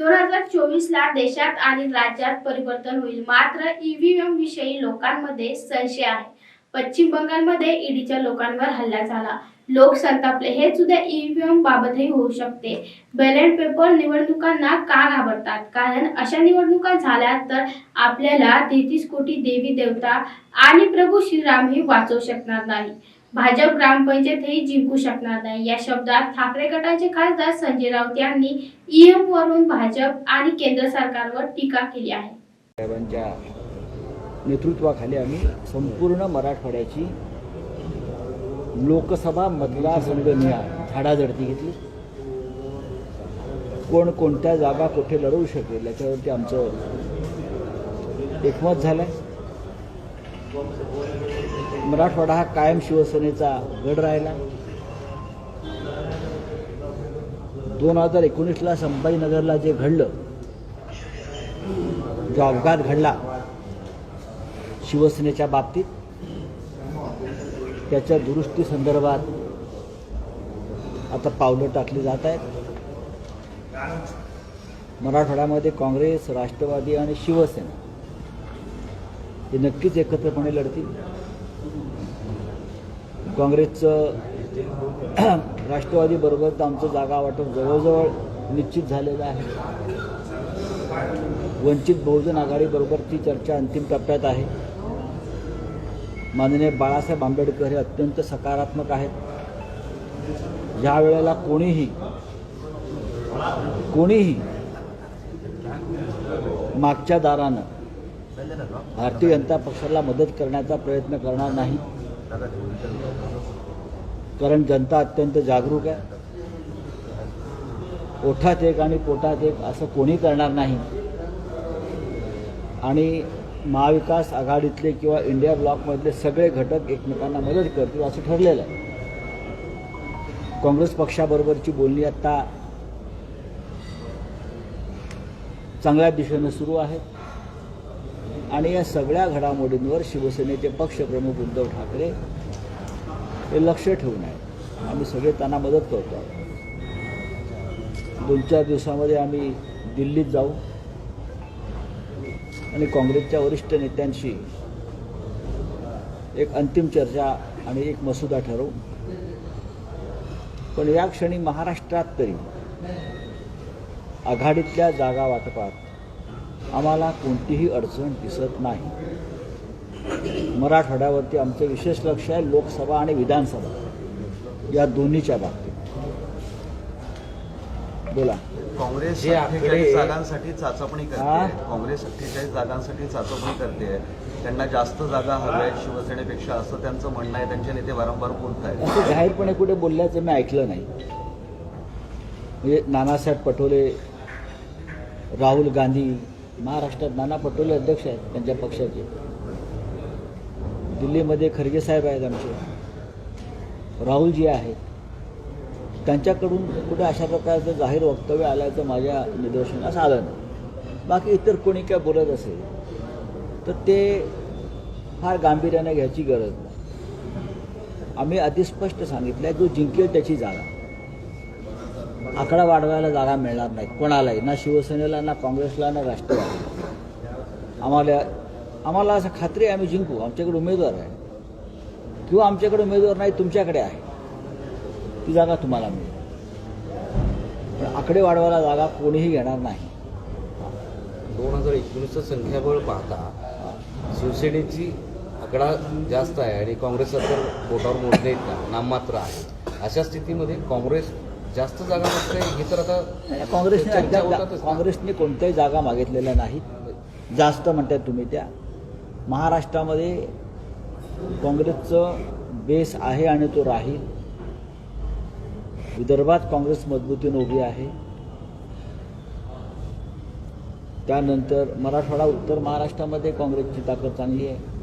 दोन हजार चोवीस ला देशात आणि राज्यात परिवर्तन होईल. मात्र ईव्हीएम विषयी लोकांमध्ये संशय आहे. पश्चिम बंगालमध्ये ईडीच्या लोकांवर हल्ला झाला. लोक संतापले. हे सुद्धा ईव्हीएम बाबतही होऊ शकते. बॅलेट पेपर निवडणुकांना का घाबरतात? कारण अशा निवडणुका झाल्या तर आपल्याला तेहतीस कोटी देवी देवता आणि प्रभू श्रीरामही वाचवू शकणार नाही. भाजप ग्रामपंचायतही जिंकू शकणार नाही. या शब्दात ठाकरे गटाचे खासदार संजय राऊत यांनी ईएम वरून भाजप आणि केंद्र सरकारवर टीका केली आहे. साहेबांच्या नेतृत्वाखाली आम्ही संपूर्ण मराठवाड्याची लोकसभा मतदारसंघ निहा झाडाझडती घेतली. कोण कोणत्या जागा कुठे लढवू शकेल याच्यावरती आमचं एकमत झालं आहे मराठवाडा हा कायम शिवसेनेचा गड राहिला. दोन हजार एकोणीसला संभाजीनगरला जे घडलं जो अपघात घडला शिवसेनेच्या बाबतीत त्याच्या दुरुस्ती संदर्भात आता पावलं टाकली जात आहेत. मराठवाड्यामध्ये काँग्रेस राष्ट्रवादी आणि शिवसेना हे नक्कीच एकत्रपणे लढतील. काँग्रेसचं राष्ट्रवादीबरोबर आमचं जागा वाटप जवळजवळ निश्चित झालेलं आहे. वंचित बहुजन आघाडीबरोबरची चर्चा अंतिम टप्प्यात आहे. माननीय बाळासाहेब आंबेडकर हे अत्यंत सकारात्मक आहेत. ज्या वेळेला कोणीही कोणीही मागच्या दारानं भारतीय जनता पक्षाला मदत करण्याचा प्रयत्न करणार नाही. कारण जनता अत्यंत जागरूक आहे. ओठात एक आणि पोटात एक असं कोणी करणार नाही. आणि महाविकास आघाडीतले किंवा इंडिया ब्लॉकमधले सगळे घटक एकमेकांना मदत करतील असं ठरलेलं आहे. काँग्रेस पक्षाबरोबरची बोलणी आत्ता चांगल्या दिशेनं सुरू आहेत आणि या सगळ्या घडामोडींवर शिवसेनेचे पक्षप्रमुख उद्धव ठाकरे हे लक्ष ठेवून आहे आम्ही सगळे त्यांना मदत करतो आहोत. दोन चार दिवसामध्ये आम्ही दिल्लीत जाऊ आणि काँग्रेसच्या वरिष्ठ नेत्यांशी एक अंतिम चर्चा आणि एक मसुदा ठरवू. पण या क्षणी महाराष्ट्रात तरी आघाडीतल्या जागा वाटपात आम्हाला कोणतीही अडचण दिसत नाही. मराठवाड्यावरती आमचं विशेष लक्ष आहे लोकसभा आणि विधानसभा. या दोन्हीच्या बाबतीत. बोला. काँग्रेस जे अठ्ठेचाळीस आकडे- जागांसाठी चाचपणी हा? करते काँग्रेस अठ्ठेचाळीस जागांसाठी चाचपणी करते त्यांना जास्त जागा हव्या आहेत शिवसेनेपेक्षा असं त्यांचं म्हणणं आहे. त्यांचे नेते वारंवार बोलत आहेत असं जाहीरपणे कुठे बोलल्याचं मी ऐकलं नाही. म्हणजे नानासाहेब पटोले राहुल गांधी महाराष्ट्रात नाना पटोले अध्यक्ष आहेत त्यांच्या पक्षाचे. दिल्लीमध्ये खरगे साहेब आहेत आमचे. राहुलजी आहेत. त्यांच्याकडून कुठे अशा प्रकारचं जाहीर वक्तव्य आल्याचं माझ्या निदर्शनास आलं नाही. बाकी इतर कोणी काय बोलत असेल तर ते फार गांभीर्याने घ्यायची गरज नाही. आम्ही अतिस्पष्ट सांगितलं आहे जो जिंकेल त्याची जागा. आकडा वाढवायला जागा मिळणार नाही. कोणालाही. ना शिवसेनेला ना काँग्रेसला ना राष्ट्रवादी आम्हाला आम्हाला असं खात्री आहे आम्ही जिंकू. आमच्याकडे उमेदवार आहे. किंवा आमच्याकडे उमेदवार नाही तुमच्याकडे आहे. ती जागा तुम्हाला मिळेल. पण आकडे वाढवायला जागा कोणीही घेणार नाही. दोन हजार एकोणीसचं संख्याबळ पाहता शिवसेनेची आकडा जास्त आहे आणि काँग्रेसचा तर पोटावर मोडणे नाममात्र आहे. अशा स्थितीमध्ये काँग्रेस जास्त जागा मागते हे तर आता काँग्रेसने. काँग्रेसने कोणत्याही जागा मागितलेल्या नाहीत. जास्त म्हणतात तुम्ही त्या. महाराष्ट्रामध्ये काँग्रेसचं बेस आहे आणि तो राहील. विदर्भात काँग्रेस मजबूतीने उभी आहे. त्यानंतर मराठवाडा उत्तर महाराष्ट्रामध्ये काँग्रेसची ताकद चांगली आहे.